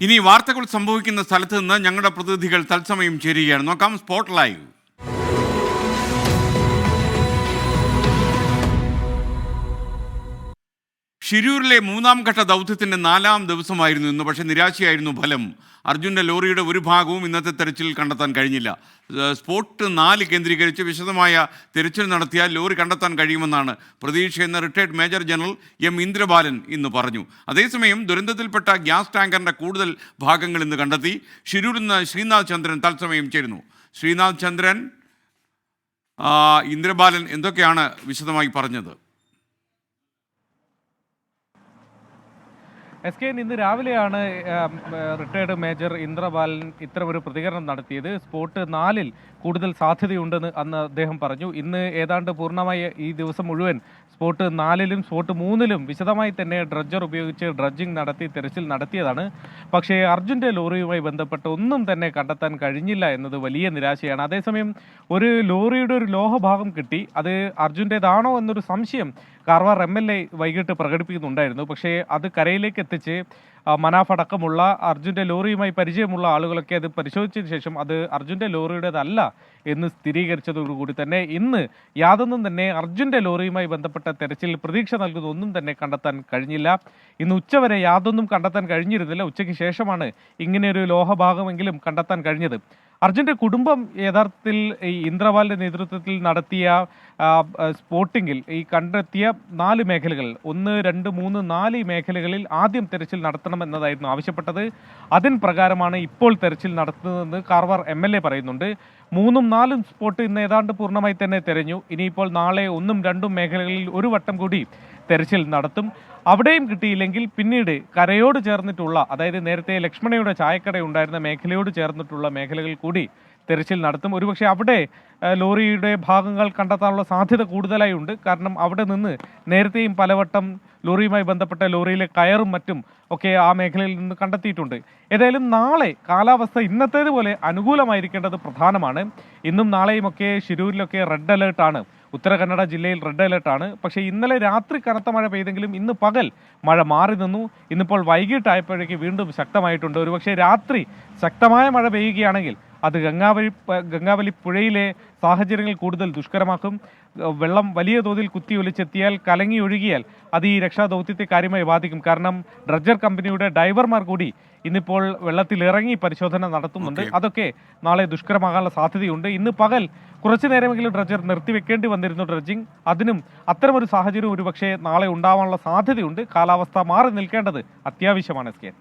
ഇനി വാർത്തകൾ സംഭവിക്കുന്ന സ്ഥലത്ത് നിന്ന് ഞങ്ങളുടെ പ്രതിനിധികൾ തത്സമയം ചേരുകയാണ്. നോക്കാം സ്പോട്ട് ലൈവ് ഷിരൂരിലെ മൂന്നാം ഘട്ട ദൗത്യത്തിന്റെ നാലാം ദിവസമായിരുന്നു ഇന്ന് പക്ഷേ നിരാശയായിരുന്നു ഫലം. അർജുന്റെ ലോറിയുടെ ഒരു ഭാഗവും ഇന്നത്തെ തെരച്ചിൽ കണ്ടെത്താൻ കഴിഞ്ഞില്ല. സ്പോട്ട് നാല് കേന്ദ്രീകരിച്ച് വിശദമായ തെരച്ചിൽ നടത്തിയാൽ ലോറി കണ്ടെത്താൻ കഴിയുമെന്നാണ് പ്രതീക്ഷയെന്ന് retired major general M Indrabalan ഇന്ന് പറഞ്ഞു. അതേസമയം ദുരന്തത്തിൽപ്പെട്ട ഗ്യാസ് ടാങ്കറിന്റെ കൂടുതൽ ഭാഗങ്ങൾ ഇന്ന് കണ്ടെത്തി. ഷിരൂരിൽ നിന്ന് ശ്രീനാഥ് ചന്ദ്രൻ തത്സമയം ചേരുന്നു. ശ്രീനാഥ് ചന്ദ്രൻ ഇന്ദ്രബാലൻ എന്തൊക്കെയാണ് വിശദമായി പറഞ്ഞത്? എസ് കെ ഇന്ന് രാവിലെയാണ് റിട്ടയർഡ് മേജർ ഇന്ദ്രബാലൻ ഇത്തരമൊരു പ്രതികരണം നടത്തിയത്. സ്പോട്ട് നാലിൽ കൂടുതൽ സാധ്യതയുണ്ടെന്ന് അന്ന് അദ്ദേഹം പറഞ്ഞു. ഇന്ന് ഏതാണ്ട് പൂർണമായി ഈ ദിവസം മുഴുവൻ സ്പോട്ട് നാലിലും സ്പോട്ട് മൂന്നിലും വിശദമായി തന്നെ ഡ്രഡ്ജർ ഉപയോഗിച്ച് ഡ്രഡ്ജിംഗ് നടത്തി തെരച്ചിൽ നടത്തിയതാണ്. പക്ഷേ അർജുന്റെ ലോറിയുമായി ബന്ധപ്പെട്ട് ഒന്നും തന്നെ കണ്ടെത്താൻ കഴിഞ്ഞില്ല എന്നത് വലിയ നിരാശയാണ്. അതേസമയം ഒരു ലോറിയുടെ ഒരു ലോഹഭാഗം കിട്ടി. അത് അർജുന്റേതാണോ എന്നൊരു സംശയം കാർവാർ എം എൽ എ വൈകിട്ട് പ്രകടിപ്പിക്കുന്നുണ്ടായിരുന്നു. പക്ഷേ അത് കരയിലേക്ക് എത്തിച്ച് ആ, മനാഫ് അടക്കമുള്ള അർജുന്റെ ലോറിയുമായി പരിചയമുള്ള ആളുകളൊക്കെ അത് പരിശോധിച്ചതിന് ശേഷം അത് അർജുന്റെ ലോറിയുടേതല്ല എന്ന് സ്ഥിരീകരിച്ചതോടുകൂടി തന്നെ ഇന്ന് യാതൊന്നും തന്നെ അർജുന്റെ ലോറിയുമായി ബന്ധപ്പെട്ട തെരച്ചിൽ പ്രതീക്ഷ നൽകുന്ന ഒന്നും തന്നെ കണ്ടെത്താൻ കഴിഞ്ഞില്ല. ഇന്ന് ഉച്ചവരെ യാതൊന്നും കണ്ടെത്താൻ കഴിഞ്ഞിരുന്നില്ല. ഉച്ചയ്ക്ക് ശേഷമാണ് ഇങ്ങനെയൊരു ലോഹഭാഗമെങ്കിലും കണ്ടെത്താൻ കഴിഞ്ഞത്. അർജുന്റെ കുടുംബം യഥാർത്ഥത്തിൽ ഈ ഇന്ദ്രവാലിന്റെ നേതൃത്വത്തിൽ നടത്തിയ സ്പോട്ടിങ്ങിൽ ഈ കണ്ടെത്തിയ നാല് മേഖലകൾ. ഒന്ന് രണ്ട് മൂന്ന് നാല് മേഖലകളിൽ ആദ്യം തെരച്ചിൽ നടത്തണമെന്നതായിരുന്നു ആവശ്യപ്പെട്ടത്. അതിന് പ്രകാരമാണ് ഇപ്പോൾ തെരച്ചിൽ നടത്തുന്നതെന്ന് കാർവാർ എം എൽ എ പറയുന്നുണ്ട്. മൂന്നും നാലും സ്പോട്ട് ഇന്ന് ഏതാണ്ട് പൂർണമായി തന്നെ തെരഞ്ഞു. ഇനിയിപ്പോൾ നാളെ ഒന്നും രണ്ടും മേഖലകളിൽ ഒരു വട്ടം കൂടി തെരച്ചിൽ നടത്തും. അവിടെയും കിട്ടിയില്ലെങ്കിൽ പിന്നീട് കരയോട് ചേർന്നിട്ടുള്ള അതായത് നേരത്തെ ലക്ഷ്മണയുടെ ചായക്കട ഉണ്ടായിരുന്ന മേഖലയോട് ചേർന്നിട്ടുള്ള മേഖലകൾ കൂടി തെരച്ചിൽ നടത്തും. ഒരുപക്ഷെ അവിടെ ലോറിയുടെ ഭാഗങ്ങൾ കണ്ടെത്താനുള്ള സാധ്യത കൂടുതലായി ഉണ്ട്. കാരണം അവിടെ നിന്ന് നേരത്തെയും പലവട്ടം ലോറിയുമായി ബന്ധപ്പെട്ട ലോറിയിലെ കയറും മറ്റും ഒക്കെ ആ മേഖലയിൽ നിന്ന് കണ്ടെത്തിയിട്ടുണ്ട്. ഏതായാലും നാളെ കാലാവസ്ഥ ഇന്നത്തേതുപോലെ അനുകൂലമായിരിക്കേണ്ടത് പ്രധാനമാണ്. ഇന്നും നാളെയും ഒക്കെ ഷിരൂരിലൊക്കെ റെഡ് അലേർട്ടാണ് ഉത്തര കന്നഡ ജില്ലയിൽ റെഡ് അലേർട്ടാണ് പക്ഷേ ഇന്നലെ രാത്രി കനത്ത മഴ പെയ്തെങ്കിലും ഇന്ന് പകൽ മഴ മാറി നിന്നു. ഇന്നിപ്പോൾ വൈകിട്ടായപ്പോഴേക്ക് വീണ്ടും ശക്തമായിട്ടുണ്ട്. ഒരുപക്ഷെ രാത്രി ശക്തമായ മഴ പെയ്യുകയാണെങ്കിൽ അത് ഗംഗാവലി ഗംഗാവലി പുഴയിലെ സാഹചര്യങ്ങൾ കൂടുതൽ ദുഷ്കരമാക്കും. വെള്ളം വലിയ തോതിൽ കുത്തി ഒലിച്ചെത്തിയാൽ കലങ്ങി ഒഴുകിയാൽ അത് ഈ രക്ഷാദൗത്യത്തെ കാര്യമായി ബാധിക്കും. കാരണം ഡ്രഡ്ജർ കമ്പനിയുടെ ഡൈവർമാർ കൂടി ഇന്നിപ്പോൾ വെള്ളത്തിലിറങ്ങി പരിശോധന നടത്തുന്നുണ്ട്. അതൊക്കെ നാളെ ദുഷ്കരമാകാനുള്ള സാധ്യതയുണ്ട്. ഇന്ന് പകൽ കുറച്ചു നേരമെങ്കിലും ഡ്രഡ്ജർ നിർത്തിവെക്കേണ്ടി വന്നിരുന്നു ഡ്രഡ്ജിംഗ്. അതിനും അത്തരമൊരു സാഹചര്യം ഒരുപക്ഷെ നാളെ ഉണ്ടാവാനുള്ള സാധ്യതയുണ്ട്. കാലാവസ്ഥ മാറി നിൽക്കേണ്ടത് അത്യാവശ്യമാണ് S K.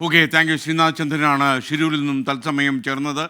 Okay thank you Sreenath ചന്ദ്രനാണ് ഷിരൂരിൽ നിന്നും തത്സമയം ചേർന്നത്.